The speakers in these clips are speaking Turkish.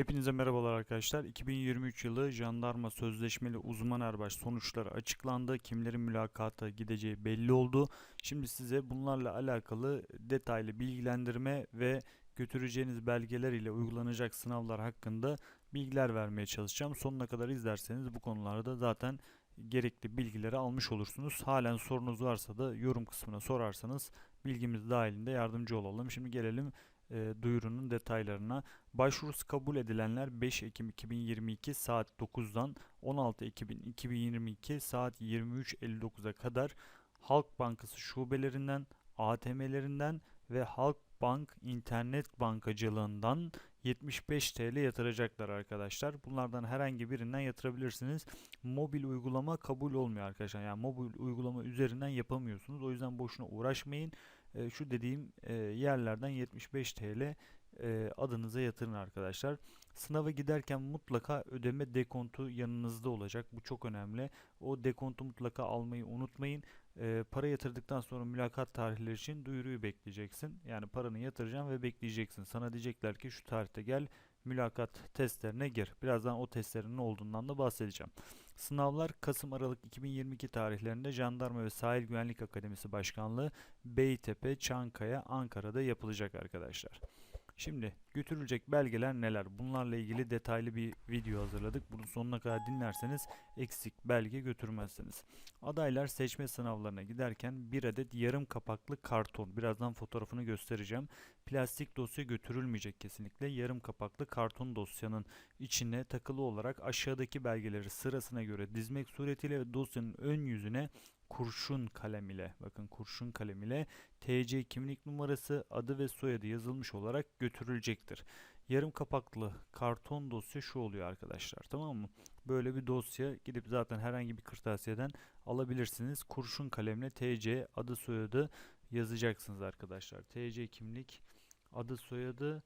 Hepinize merhabalar arkadaşlar. 2023 yılı jandarma sözleşmeli uzman erbaş sonuçları açıklandı. Kimlerin mülakata gideceği belli oldu. Şimdi size bunlarla alakalı detaylı bilgilendirme ve götüreceğiniz belgeler ile uygulanacak sınavlar hakkında bilgiler vermeye çalışacağım. Sonuna kadar izlerseniz bu konularda zaten gerekli bilgileri almış olursunuz. Halen sorunuz varsa da yorum kısmına sorarsanız bilgimiz dahilinde yardımcı olalım. Şimdi gelelim e, duyurunun detaylarına. Başvurusu kabul edilenler 5 Ekim 2022 saat 9'dan 16 Ekim 2022 saat 23.59'a kadar Halk Bankası şubelerinden, ATM'lerinden ve Halk Bank internet bankacılığından 75 TL yatıracaklar arkadaşlar. Bunlardan herhangi birinden yatırabilirsiniz. Mobil uygulama kabul olmuyor arkadaşlar. Yani mobil uygulama üzerinden yapamıyorsunuz. O yüzden boşuna uğraşmayın. E, şu dediğim e, yerlerden 75 TL e, adınıza yatırın arkadaşlar. Sınava giderken mutlaka ödeme dekontu yanınızda olacak. Bu çok önemli. O dekontu mutlaka almayı unutmayın. E, para yatırdıktan sonra mülakat tarihleri için duyuruyu bekleyeceksin. Yani paranı yatıracaksın ve bekleyeceksin. Sana diyecekler ki şu tarihte gel mülakat testlerine gir. Birazdan o testlerin ne olduğundan da bahsedeceğim. Sınavlar Kasım-Aralık 2022 tarihlerinde Jandarma ve Sahil Güvenlik Akademisi Başkanlığı Beytepe, Çankaya, Ankara'da yapılacak arkadaşlar. Şimdi götürülecek belgeler neler? Bunlarla ilgili detaylı bir video hazırladık. Bunu sonuna kadar dinlerseniz eksik belge götürmezsiniz. Adaylar seçme sınavlarına giderken bir adet yarım kapaklı karton, birazdan fotoğrafını göstereceğim. Plastik dosya götürülmeyecek kesinlikle. Yarım kapaklı karton dosyanın içine takılı olarak aşağıdaki belgeleri sırasına göre dizmek suretiyle dosyanın ön yüzüne kurşun kalem ile bakın kurşun kalem ile TC kimlik numarası, adı ve soyadı yazılmış olarak götürülecektir. Yarım kapaklı karton dosya şu oluyor arkadaşlar tamam mı? Böyle bir dosya gidip zaten herhangi bir kırtasiyeden alabilirsiniz. Kurşun kalemle TC adı soyadı yazacaksınız arkadaşlar. TC kimlik adı soyadı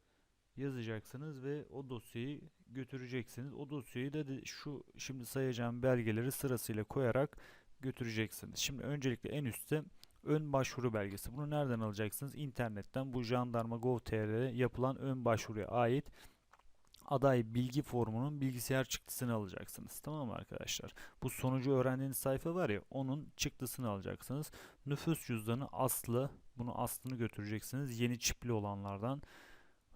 yazacaksınız ve o dosyayı götüreceksiniz. O dosyayı da şu şimdi sayacağım belgeleri sırasıyla koyarak götüreceksiniz. Şimdi öncelikle en üstte ön başvuru belgesi. Bunu nereden alacaksınız? İnternetten bu jandarma gov.tr'de yapılan ön başvuruya ait aday bilgi formunun bilgisayar çıktısını alacaksınız. Tamam mı arkadaşlar? Bu sonucu öğrendiğiniz sayfa var ya onun çıktısını alacaksınız. Nüfus cüzdanı aslı bunu aslını götüreceksiniz. Yeni çipli olanlardan.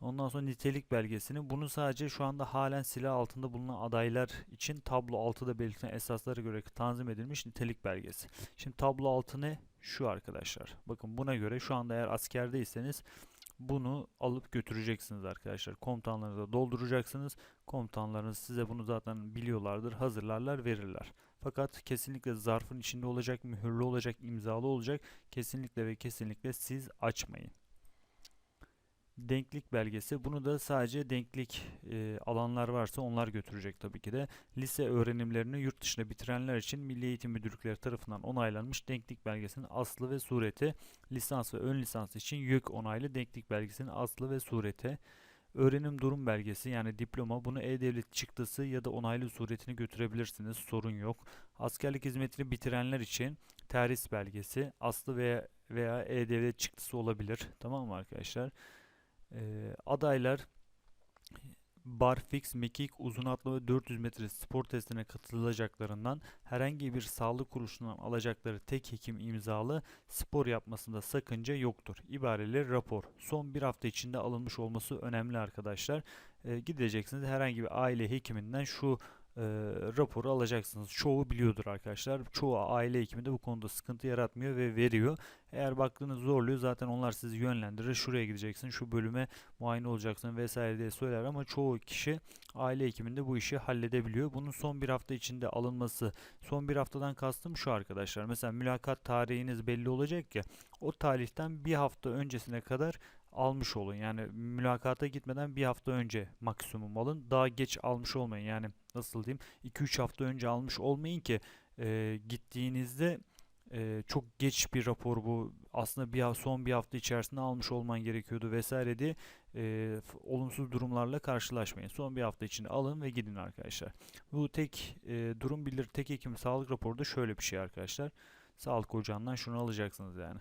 Ondan sonra nitelik belgesini bunu sadece şu anda halen silah altında bulunan adaylar için tablo 6'da belirtilen esaslara göre tanzim edilmiş nitelik belgesi. Şimdi tablo 6 ne? Şu arkadaşlar. Bakın buna göre şu anda eğer askerdeyseniz bunu alıp götüreceksiniz arkadaşlar. Komutanlarınıza dolduracaksınız. Komutanlarınız size bunu zaten biliyorlardır. Hazırlarlar verirler. Fakat kesinlikle zarfın içinde olacak, mühürlü olacak, imzalı olacak. Kesinlikle ve kesinlikle siz açmayın denklik belgesi. Bunu da sadece denklik e, alanlar varsa onlar götürecek tabii ki de. Lise öğrenimlerini yurt dışında bitirenler için Milli Eğitim Müdürlükleri tarafından onaylanmış denklik belgesinin aslı ve sureti. Lisans ve ön lisans için YÖK onaylı denklik belgesinin aslı ve sureti. Öğrenim durum belgesi yani diploma bunu e-devlet çıktısı ya da onaylı suretini götürebilirsiniz sorun yok. Askerlik hizmetini bitirenler için terhis belgesi aslı veya veya e-devlet çıktısı olabilir. Tamam mı arkadaşlar? E, adaylar barfix, mekik, uzun atlama 400 metre spor testine katılacaklarından herhangi bir sağlık kuruluşundan alacakları tek hekim imzalı spor yapmasında sakınca yoktur. İbareleri rapor. Son bir hafta içinde alınmış olması önemli arkadaşlar. E, gideceksiniz herhangi bir aile hekiminden şu e, raporu alacaksınız. Çoğu biliyordur arkadaşlar. Çoğu aile hekimi de bu konuda sıkıntı yaratmıyor ve veriyor. Eğer baktığınız zorluyor zaten onlar sizi yönlendirir. Şuraya gideceksin, şu bölüme muayene olacaksın vesaire diye söyler ama çoğu kişi aile hekiminde bu işi halledebiliyor. Bunun son bir hafta içinde alınması, son bir haftadan kastım şu arkadaşlar. Mesela mülakat tarihiniz belli olacak ya. O tarihten bir hafta öncesine kadar almış olun. Yani mülakata gitmeden bir hafta önce maksimum alın. Daha geç almış olmayın. Yani nasıl diyeyim 2-3 hafta önce almış olmayın ki e, gittiğinizde e, çok geç bir rapor bu. Aslında bir son bir hafta içerisinde almış olman gerekiyordu vesaire diye e, olumsuz durumlarla karşılaşmayın. Son bir hafta içinde alın ve gidin arkadaşlar. Bu tek e, durum bilir tek hekim sağlık raporu da şöyle bir şey arkadaşlar. Sağlık ocağından şunu alacaksınız yani.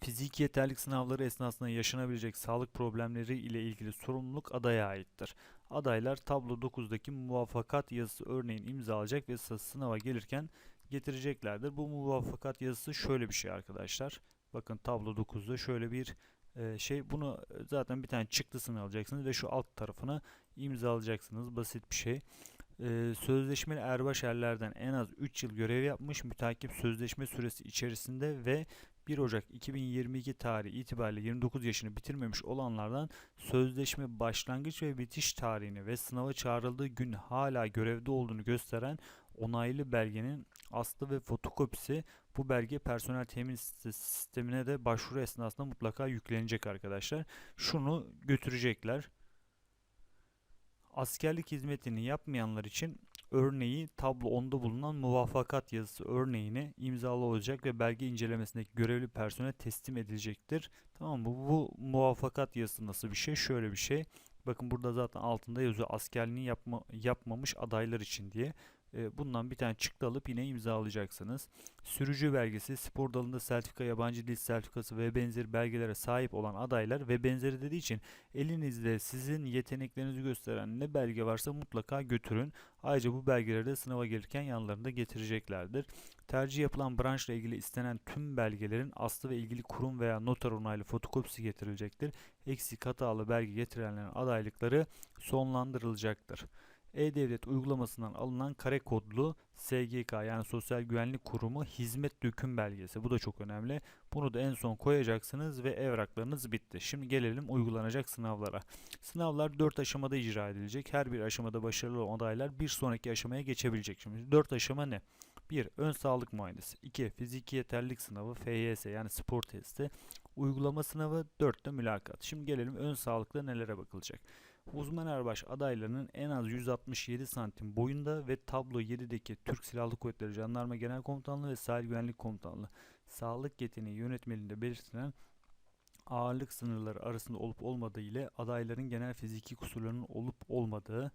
Fiziki yeterlik sınavları esnasında yaşanabilecek sağlık problemleri ile ilgili sorumluluk adaya aittir. Adaylar tablo 9'daki muvaffakat yazısı örneğin imzalayacak ve sı- sınava gelirken getireceklerdir. Bu muvaffakat yazısı şöyle bir şey arkadaşlar. Bakın tablo 9'da şöyle bir e, şey. Bunu e, zaten bir tane çıktısını alacaksınız ve şu alt tarafını imzalayacaksınız. Basit bir şey. E, sözleşmeli erbaş erlerden en az 3 yıl görev yapmış mütakip sözleşme süresi içerisinde ve 1 Ocak 2022 tarihi itibariyle 29 yaşını bitirmemiş olanlardan sözleşme başlangıç ve bitiş tarihini ve sınava çağrıldığı gün hala görevde olduğunu gösteren onaylı belgenin aslı ve fotokopisi bu belge personel temin sistemine de başvuru esnasında mutlaka yüklenecek arkadaşlar. Şunu götürecekler. Askerlik hizmetini yapmayanlar için örneği tablo 10'da bulunan muvaffakat yazısı örneğini imzalı olacak ve belge incelemesindeki görevli personel teslim edilecektir. Tamam mı? Bu, bu muvaffakat yazısı nasıl bir şey? Şöyle bir şey. Bakın burada zaten altında yazıyor askerliğini yapma, yapmamış adaylar için diye. E, bundan bir tane çıktı alıp yine imzalayacaksınız. Sürücü belgesi, spor dalında sertifika, yabancı dil sertifikası ve benzeri belgelere sahip olan adaylar ve benzeri dediği için elinizde sizin yeteneklerinizi gösteren ne belge varsa mutlaka götürün. Ayrıca bu belgeleri de sınava gelirken yanlarında getireceklerdir. Tercih yapılan branşla ilgili istenen tüm belgelerin aslı ve ilgili kurum veya noter onaylı fotokopisi getirilecektir. Eksik hatalı belge getirenlerin adaylıkları sonlandırılacaktır. E-Devlet uygulamasından alınan kare kodlu SGK yani Sosyal Güvenlik Kurumu hizmet döküm belgesi. Bu da çok önemli. Bunu da en son koyacaksınız ve evraklarınız bitti. Şimdi gelelim uygulanacak sınavlara. Sınavlar 4 aşamada icra edilecek. Her bir aşamada başarılı olan adaylar bir sonraki aşamaya geçebilecek. Şimdi 4 aşama ne? 1. Ön sağlık muayenesi. 2. Fiziki yeterlilik sınavı FYS yani spor testi. Uygulama sınavı 4 de mülakat. Şimdi gelelim ön sağlıkta nelere bakılacak. Uzman erbaş adaylarının en az 167 santim boyunda ve tablo 7'deki Türk Silahlı Kuvvetleri Jandarma Genel Komutanlığı ve Sahil Güvenlik Komutanlığı sağlık yeteneği yönetmeliğinde belirtilen ağırlık sınırları arasında olup olmadığı ile adayların genel fiziki kusurlarının olup olmadığı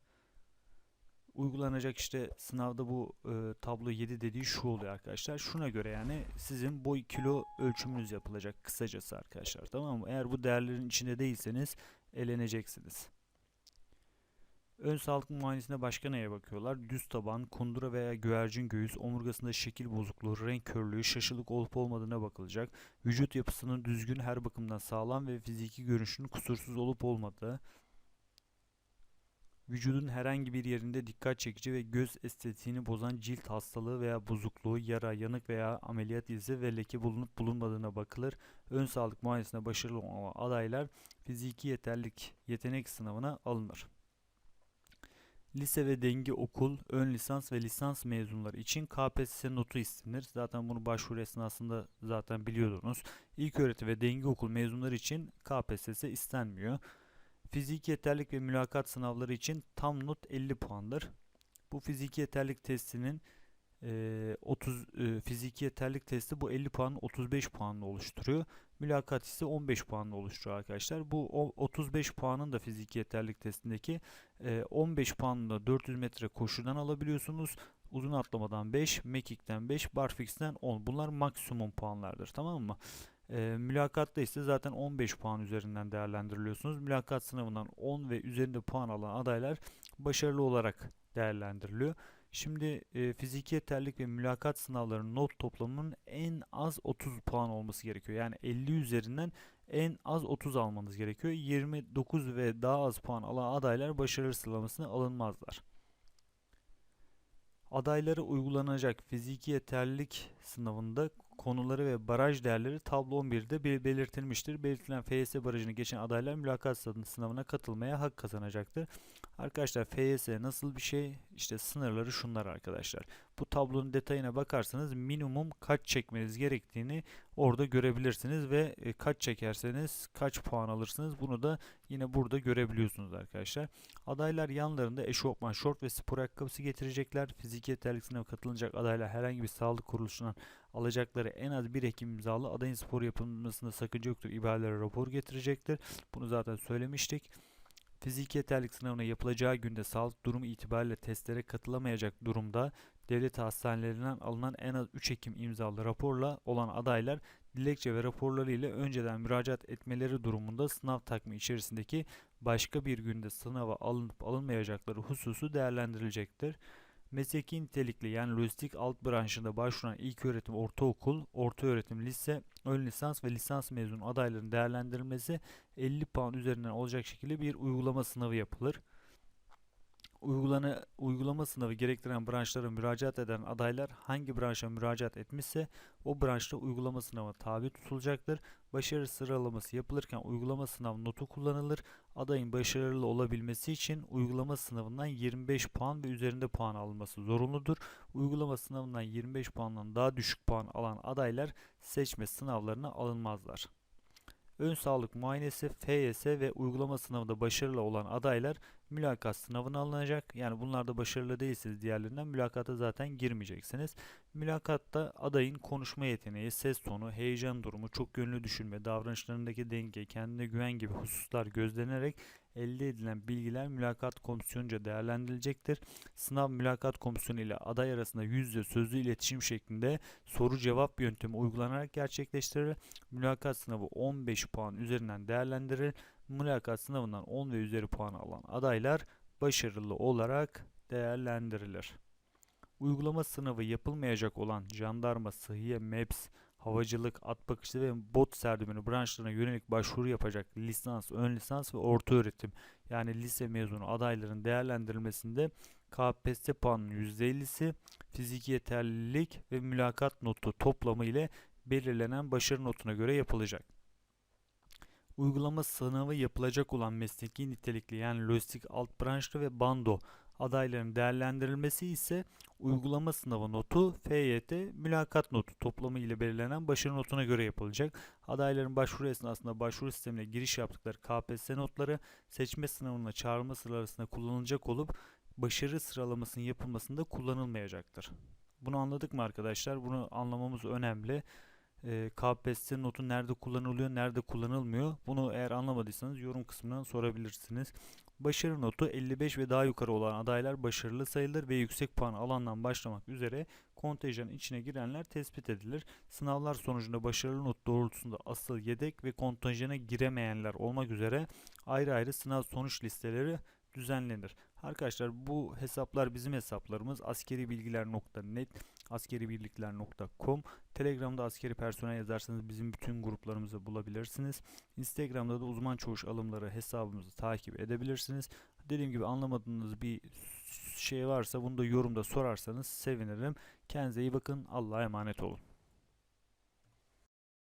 uygulanacak işte sınavda bu e, tablo 7 dediği şu oluyor arkadaşlar. Şuna göre yani sizin boy kilo ölçümünüz yapılacak kısacası arkadaşlar tamam mı? Eğer bu değerlerin içinde değilseniz eleneceksiniz. Ön sağlık muayenesinde başka neye bakıyorlar? Düz taban, kundura veya güvercin göğüs, omurgasında şekil bozukluğu, renk körlüğü, şaşılık olup olmadığına bakılacak. Vücut yapısının düzgün her bakımdan sağlam ve fiziki görünüşünün kusursuz olup olmadığı. Vücudun herhangi bir yerinde dikkat çekici ve göz estetiğini bozan cilt hastalığı veya bozukluğu, yara, yanık veya ameliyat izi ve leke bulunup bulunmadığına bakılır. Ön sağlık muayenesinde başarılı olan adaylar fiziki yeterlik yetenek sınavına alınır. Lise ve denge okul, ön lisans ve lisans mezunları için KPSS notu istenir. Zaten bunu başvuru esnasında zaten biliyordunuz. İlk öğretim ve denge okul mezunları için KPSS istenmiyor. Fiziki yeterlik ve mülakat sınavları için tam not 50 puandır. Bu fiziki yeterlik testinin e, 30 e, fiziki yeterlik testi bu 50 puanın 35 puanını oluşturuyor. Mülakat ise 15 puanını oluşturuyor arkadaşlar. Bu o- 35 puanın da fiziki yeterlik testindeki e, 15 puanını da 400 metre koşudan alabiliyorsunuz. Uzun atlamadan 5, mekikten 5, barfix'ten 10. Bunlar maksimum puanlardır tamam mı? E, mülakatta ise zaten 15 puan üzerinden değerlendiriliyorsunuz. Mülakat sınavından 10 ve üzerinde puan alan adaylar başarılı olarak değerlendiriliyor. Şimdi e, fiziki yeterlilik ve mülakat sınavlarının not toplamının en az 30 puan olması gerekiyor. Yani 50 üzerinden en az 30 almanız gerekiyor. 29 ve daha az puan alan adaylar başarı sıralamasına alınmazlar. Adaylara uygulanacak fiziki yeterlilik sınavında konuları ve baraj değerleri tablo 11'de bel- belirtilmiştir. Belirtilen FYS barajını geçen adaylar mülakat sınavına katılmaya hak kazanacaktır. Arkadaşlar FYS nasıl bir şey? İşte sınırları şunlar arkadaşlar. Bu tablonun detayına bakarsanız minimum kaç çekmeniz gerektiğini orada görebilirsiniz ve e, kaç çekerseniz kaç puan alırsınız bunu da yine burada görebiliyorsunuz arkadaşlar. Adaylar yanlarında eşofman, şort ve spor ayakkabısı getirecekler. Fiziki yeterlilik sınavına katılacak adaylar herhangi bir sağlık kuruluşundan alacakları en az bir hekim imzalı adayın spor yapılmasında sakınca yoktur ibareleri rapor getirecektir. Bunu zaten söylemiştik. Fiziki yeterlilik sınavına yapılacağı günde sağlık durumu itibariyle testlere katılamayacak durumda devlet hastanelerinden alınan en az 3 Ekim imzalı raporla olan adaylar dilekçe ve raporları ile önceden müracaat etmeleri durumunda sınav takvimi içerisindeki başka bir günde sınava alınıp alınmayacakları hususu değerlendirilecektir. Mesleki nitelikli yani lojistik alt branşında başvuran ilköğretim ortaokul, ortaöğretim lise, ön lisans ve lisans mezunu adayların değerlendirilmesi 50 puan üzerinden olacak şekilde bir uygulama sınavı yapılır. Uygulana, uygulama sınavı gerektiren branşlara müracaat eden adaylar hangi branşa müracaat etmişse o branşta uygulama sınavı tabi tutulacaktır. Başarı sıralaması yapılırken uygulama sınav notu kullanılır. Adayın başarılı olabilmesi için uygulama sınavından 25 puan ve üzerinde puan alınması zorunludur. Uygulama sınavından 25 puandan daha düşük puan alan adaylar seçme sınavlarına alınmazlar. Ön sağlık muayenesi, FYS ve uygulama sınavında başarılı olan adaylar mülakat sınavına alınacak. Yani bunlarda başarılı değilseniz diğerlerinden mülakata zaten girmeyeceksiniz. Mülakatta adayın konuşma yeteneği, ses tonu, heyecan durumu, çok yönlü düşünme, davranışlarındaki denge, kendine güven gibi hususlar gözlenerek elde edilen bilgiler mülakat komisyonunca değerlendirilecektir. Sınav mülakat komisyonu ile aday arasında yüz yüze sözlü iletişim şeklinde soru cevap yöntemi uygulanarak gerçekleştirilir. Mülakat sınavı 15 puan üzerinden değerlendirilir. Mülakat sınavından 10 ve üzeri puan alan adaylar başarılı olarak değerlendirilir. Uygulama sınavı yapılmayacak olan jandarma, sıhhiye, MEPS, havacılık, at bakışı ve bot serdümeni branşlarına yönelik başvuru yapacak lisans, ön lisans ve orta öğretim yani lise mezunu adayların değerlendirilmesinde KPSS puanının %50'si, fiziki yeterlilik ve mülakat notu toplamı ile belirlenen başarı notuna göre yapılacak. Uygulama sınavı yapılacak olan mesleki nitelikli yani lojistik alt branşlı ve bando adayların değerlendirilmesi ise uygulama sınavı notu, FYT, mülakat notu toplamı ile belirlenen başarı notuna göre yapılacak. Adayların başvuru esnasında başvuru sistemine giriş yaptıkları KPSS notları seçme sınavına çağrılma sırasında kullanılacak olup başarı sıralamasının yapılmasında kullanılmayacaktır. Bunu anladık mı arkadaşlar? Bunu anlamamız önemli. E, KPSS notu nerede kullanılıyor, nerede kullanılmıyor? Bunu eğer anlamadıysanız yorum kısmından sorabilirsiniz. Başarı notu 55 ve daha yukarı olan adaylar başarılı sayılır ve yüksek puan alandan başlamak üzere kontenjanın içine girenler tespit edilir. Sınavlar sonucunda başarılı not doğrultusunda asıl yedek ve kontenjana giremeyenler olmak üzere ayrı ayrı sınav sonuç listeleri düzenlenir. Arkadaşlar bu hesaplar bizim hesaplarımız askeribilgiler.net askeribirlikler.com Telegram'da askeri personel yazarsanız bizim bütün gruplarımızı bulabilirsiniz. Instagram'da da uzman çavuş alımları hesabımızı takip edebilirsiniz. Dediğim gibi anlamadığınız bir şey varsa bunu da yorumda sorarsanız sevinirim. Kendinize iyi bakın. Allah'a emanet olun.